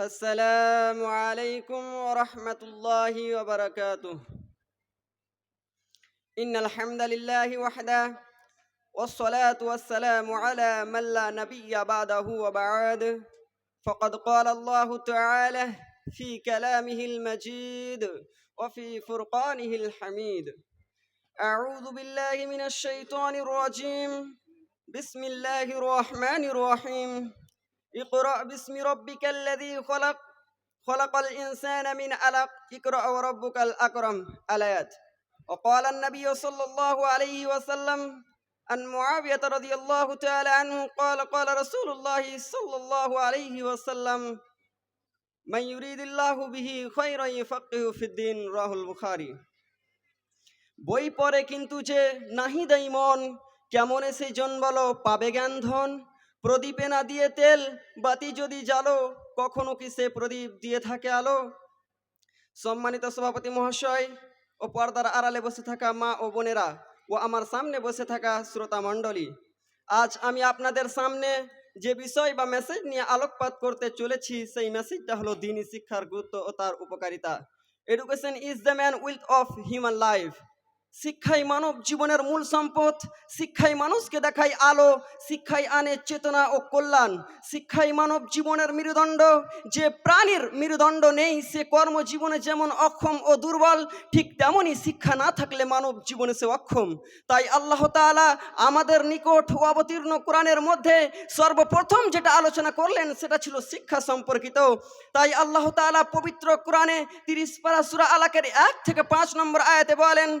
السلام عليكم ورحمة الله وبركاته. إن الحمد لله وحده والصلاة والسلام على من لا نبي بعده وبعد. فقد قال الله تعالى في كلامه المجيد وفي فرقانه الحميد. أعوذ بالله من الشيطان الرجيم. بسم الله الرحمن الرحيم. اقرأ باسم ربك الذي خلق خلق الإنسان من علق اقرأ وربك الأكرم الآيات وقال النبي صلى الله عليه وسلم عن معاوية رضي الله تعالى عنه قال قال رسول الله صلى الله عليه وسلم من يريد الله به خيرا يفقه في الدين রাহুল البخاري বই পড়ে কিন্তু যে নাহি দেই মন কেমন সেই জন বলো পাবে জ্ঞান ধন প্রদীপে না দিয়ে তেল, বাতি যদি জ্বালো, কখনো কি সে প্রদীপ দিয়ে থাকে আলো? সম্মানিত সভাপতি মহাশয় ও পর্দার আড়ালে বসে থাকা মা ও বোনেরা ও আমার সামনে বসে থাকা শ্রোতা মণ্ডলী, আজ আমি আপনাদের সামনে যে বিষয় বা মেসেজ নিয়ে আলোকপাত করতে চলেছি, সেই মেসেজটা হলো দিনী শিক্ষার গুরুত্ব ও তার উপকারিতা। Education is the man with of human life শিক্ষাই মানব জীবনের মূল সম্পদ। শিক্ষাই মানুষকে দেখায় আলো। শিক্ষাই আনে চেতনা ও কল্যাণ। শিক্ষাই মানব জীবনের মেরুদণ্ড। যে প্রাণীর মেরুদণ্ড নেই, সে কর্মজীবনে যেমন অক্ষম ও দুর্বল, ঠিক তেমনই শিক্ষা না থাকলে মানব জীবনে সে অক্ষম। তাই আল্লাহ তাআলা আমাদের নিকট অবতীর্ণ কোরআনের মধ্যে সর্বপ্রথম যেটা আলোচনা করলেন, সেটা ছিল শিক্ষা সম্পর্কিত। তাই আল্লাহ তাআলা পবিত্র কোরআনে তিরিশ পারা সুরা আলাকের এক থেকে পাঁচ নম্বর আয়াতে বলেন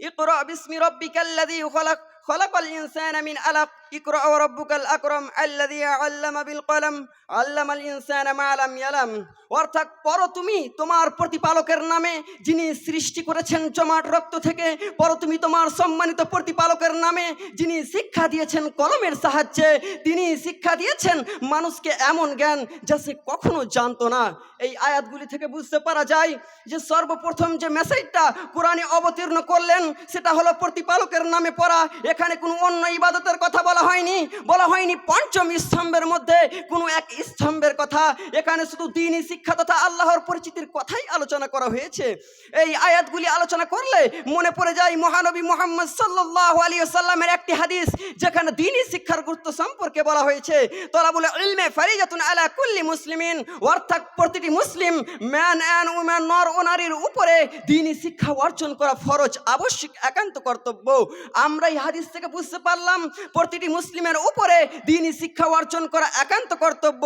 বিসমি রাব্বিকাল লাযী খলাক, খলাকাল ইনসানা মিন আলাক। ইকরা ওয়া রাব্বুকাল আকরাম আল্লাযী আল্লামা বিল কলম, আল্লামাল ইনসানা মা লাম অর্থাৎ পর তুমি তোমার প্রতিপালকের নামে যিনি সৃষ্টি করেছেন জমাট রক্ত থেকে, পর তুমি তোমার সম্মানিত প্রতিপালকের নামে যিনি শিক্ষা দিয়েছেন কলমের সাহায্যে, তিনি শিক্ষা দিয়েছেন মানুষকে এমন জ্ঞান যা সে কখনো জানতো না। এই আয়াতগুলি থেকে বুঝতে পারা যায় যে সর্বপ্রথম যে মেসেজটা কোরআনে অবতীর্ণ করলেন সেটা হলো প্রতিপালকের নামে পড়া। এখানে কোনো অন্য ইবাদতের কথা বলা হয়নি। বলা হয়নি পঞ্চম স্তম্ভের মধ্যে কোনো এক স্তম্ভের কথা। এখানে শুধু দিনই শিক্ষা তথা আল্লাহর পরিচিতির কথাই আলোচনা করা হয়েছে। এই আয়াতগুলি আলোচনা করলে মনে পড়ে যায় মহানবী মোহাম্মদ সাল্লাহ আলী সাল্লামের একটি হাদিস, যেখানে দিনই শিক্ষার গুরুত্ব সম্পর্কে বলা হয়েছে। তোরা বলে ইলমে ফারিজাতুন আলা কুল্লি মুসলিমিন, অর্থাৎ প্রতিটি মুসলিম, ম্যান অ্যান্ড উম্যান, নর ও নারীর উপরে দিনই শিক্ষা অর্জন করা ফরজ, আবশ্যিক। একান্ত কর্তব্য। আমরা এই হাদিস থেকে বুঝতে পারলাম, প্রতিটি মুসলিমের উপরে দিনই শিক্ষা অর্জন করা একান্ত কর্তব্য।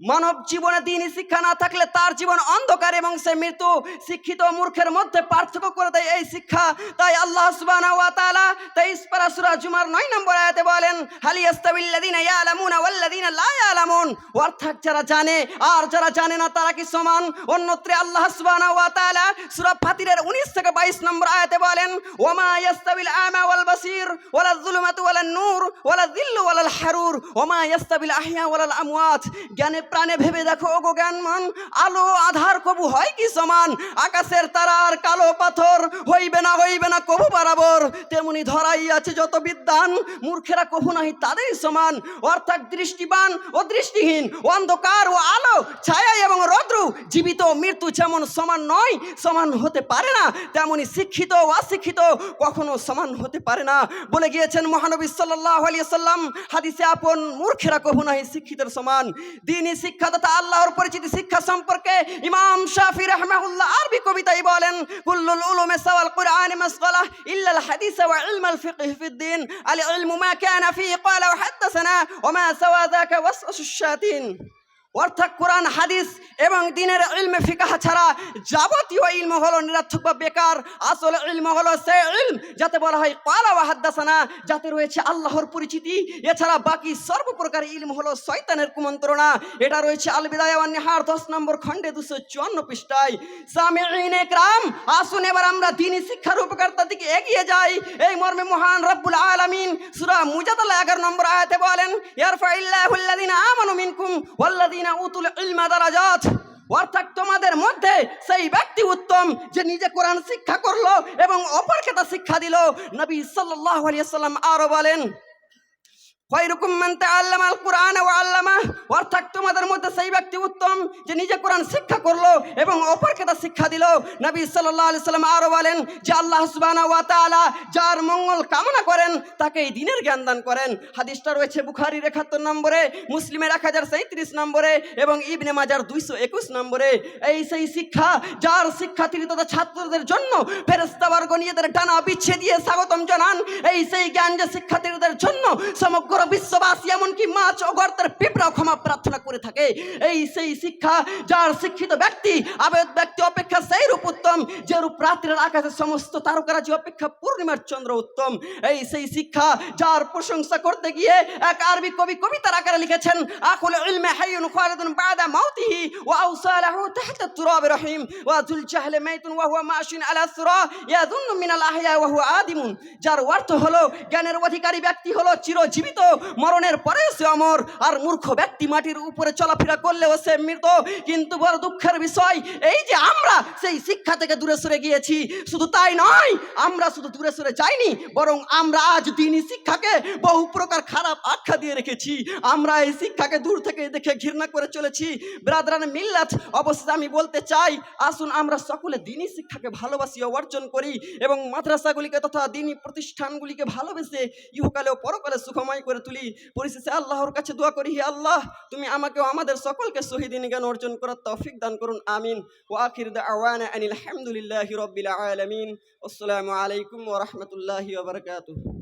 মানব জীবনে দিনই শিক্ষা না থাকলে তার জীবন অন্ধকার এবং সে মৃত্যু শিক্ষিত মূর্খের মধ্যে পার্থক্য করে দেয় এই শিক্ষা। তাই আল্লাহ জুমার 9 নম্বর আয়াতে বলেন অর্থাৎ যারা জানে, আর যারা জানে না তারা কি সমান? অন্যত্রে আল্লাহ ফাতিরের 19 থেকে 22 নম্বর আয়াতে বলেন আমা ওয়াল বাসির, ওয়ালা যুলুমাতু ওয়ালা নূর, ওয়ালা হারুর আহইয়া ওয়ালাল আমওয়াত। জ্ঞানে প্রাণে ভেবে দেখো গো জ্ঞানমান, আলো আধার কবু হয় কি সমান? আকাশের তারার কালো পাথর হইবে না হইবে না কবু বরাবর। তেমনি ধরাই আছে যত বিদ্যান, মূর্খেরা কবু নাহি তাদেরই সমান। অর্থাৎ দৃষ্টিবান ও দৃষ্টিহীন, অন্ধকার ও আলো ছায়া এবং জীবিত ও মৃত্যু যেমন সমান নয় সমান হতে পারে না তেমনি শিক্ষিত ও অশিক্ষিত কখনো সমান হতে পারে না বলে গিয়েছেন মহানবী সাল্লাহ আলিয়া সাল্লাম হাদিসে আপন মূর্খেরা কবু নাহি শিক্ষিতের সমান দিনই শিক্ষা তথা আল্লাহর পরিচিতি শিক্ষা সম্পর্কে ইমাম শাফি রাহমাহুল্লাহ আরবি কবিতায় বলেন কুল্লুল উলুমে সাওয়াল কুরআন মাসগালা ইল্লা আল হাদিস ওয়া ইলম আল ফিকহ ফি الدين العلم ما كان فيه قال وحدثنا وما سوى ذاك وسوس الشياطين অর্থাৎ কোরআন, হাদিস এবং দিনের ইলমে ফিকাহ ছাড়া যাবতীয় ইলম হলো নিরর্থক বা বেকার। আসল ইলম হলো সে ইলম যাতে বলা হয়, কালা ওয়া হাদ্দাসানা যাতে রয়েছে আল্লাহর পরিচিতি। এছাড়া বাকি সর্বপ্রকার ইলম হলো শয়তানের কুমন্ত্রণা। এটা রয়েছে আল বিদায় ওয়ান নিহার, দশ নম্বর খণ্ডে দুশো চুয়ান্ন পৃষ্ঠায়। সামিঈন একরাম, আসুন এবার আমরা দিনী শিক্ষার উপকারিতার দিকে এগিয়ে যাই। এই মর্মে মহান রব্বুল আলামিন সূরা মুজাদালা 11 নম্বর আয়াতে বলেন ইয়ারফাইল্লাহুল্লাযিনা আমানু মিনকুম দারাজাত? অর্থাৎ তোমাদের মধ্যে সেই ব্যক্তি উত্তম যে নিজে কোরআন শিক্ষা করল এবং অপরকে তা শিক্ষা দিল। নবী সাল্লাহ আলিয়াল্লাম আরও বলেন, খয়রুকুম মান তাআল্লামা আল কুরআন ওয়া আল্লামা নিজে কোরআন শিক্ষা করল এবং অপরকে তা শিক্ষা দিল। নবী সাল্লাল্লাহু আলাইহি সাল্লাম আরও বলেন যে আল্লাহ সুবহানাহু ওয়া তাআলা যার মঙ্গল কামনা করেন, তাকে এই দিনের জ্ঞান দান করেন। হাদিসটা রয়েছে বুখারীর 71 নম্বরে, মুসলিমের 1037 নম্বরে এবং ইবনে মাজার 221 নম্বরে। এই সেই শিক্ষা যার শিক্ষার্থী তথা ছাত্রদের জন্য ফেরেশতাবর্গ নিজেদের ডানা বিছিয়ে দিয়ে স্বাগতম জানান। এই সেই জ্ঞান যে শিক্ষার্থীদের জন্য সমগ্র বিশ্ববাসী এমনকি মাছ ও গর্তের পিঁপড়াও ক্ষমা প্রার্থনা করে থাকে, এই সেই শিক্ষা যার শিক্ষিত ব্যক্তি, আবেদ ব্যক্তি অপেক্ষা সেই রূপ উত্তম, যে রূপ রাত্রের আকাশের সমস্ত তারকারাজি অপেক্ষা পূর্ণিমার চন্দ্র উত্তম, এই সেই শিক্ষা যার প্রশংসা করতে গিয়ে এক আরবি কবি কবিতার আকারে লিখেছেন, আকুল ইলমে হাইয়ুন খালিদুন বাদা মাউতিহি ওয়া আওসালাহু তাহতা তুরাব রহিম ওয়া যুল জাহলে মাইতুন ওয়া হুয়া মাশিন আলা সুরা ইয়াদুন্নু মিনাল আহইয়া ওয়া হুয়া আদিমুন। যার অর্থ হলো, জ্ঞানের অধিকারী ব্যক্তি হলো চিরজীবিত, মরণের পরে সে অমর আর মূর্খ ব্যক্তি মাটির উপরে চলাফেরা করলেও সে মৃত। কিন্তু বড় দুঃখের বিষয়, এই যে আমরা সেই শিক্ষা থেকে দূরে সরে গিয়েছি, শুধু তাই নয়, আমরা শুধু দূরে সরে যাইনি, বরং আমরা আজ দিনই শিক্ষাকে বহু প্রকার খারাপ আখ্যা দিয়ে রেখেছি। আমরা এই শিক্ষাকে দূর থেকে দেখে ঘৃণা করে চলেছি। ব্রাদরান মিল্লাত অবশ্যই আমি বলতে চাই, আসুন আমরা সকলে দিনই শিক্ষাকে ভালোবাসি অর্জন করি এবং মাদ্রাসাগুলিকে তথা দিনই প্রতিষ্ঠানগুলিকে ভালোবেসে ইহকালে ও পরকালে সুখময় করে তুলি। পরিশেষে আল্লাহর কাছে দোয়া করি, হে আল্লাহ, তুমি আমাকেও আমাদের সকলকে শহীদিন জ্ঞান অর্জন করার তৌফিক দান করুন, আমিন। ও আখির দাওয়ানা আনিল হামদুলিল্লাহি রাব্বিল আলামিন। আসসালামু আলাইকুম ওয়া রাহমাতুল্লাহি ওয়া বারাকাতুহু।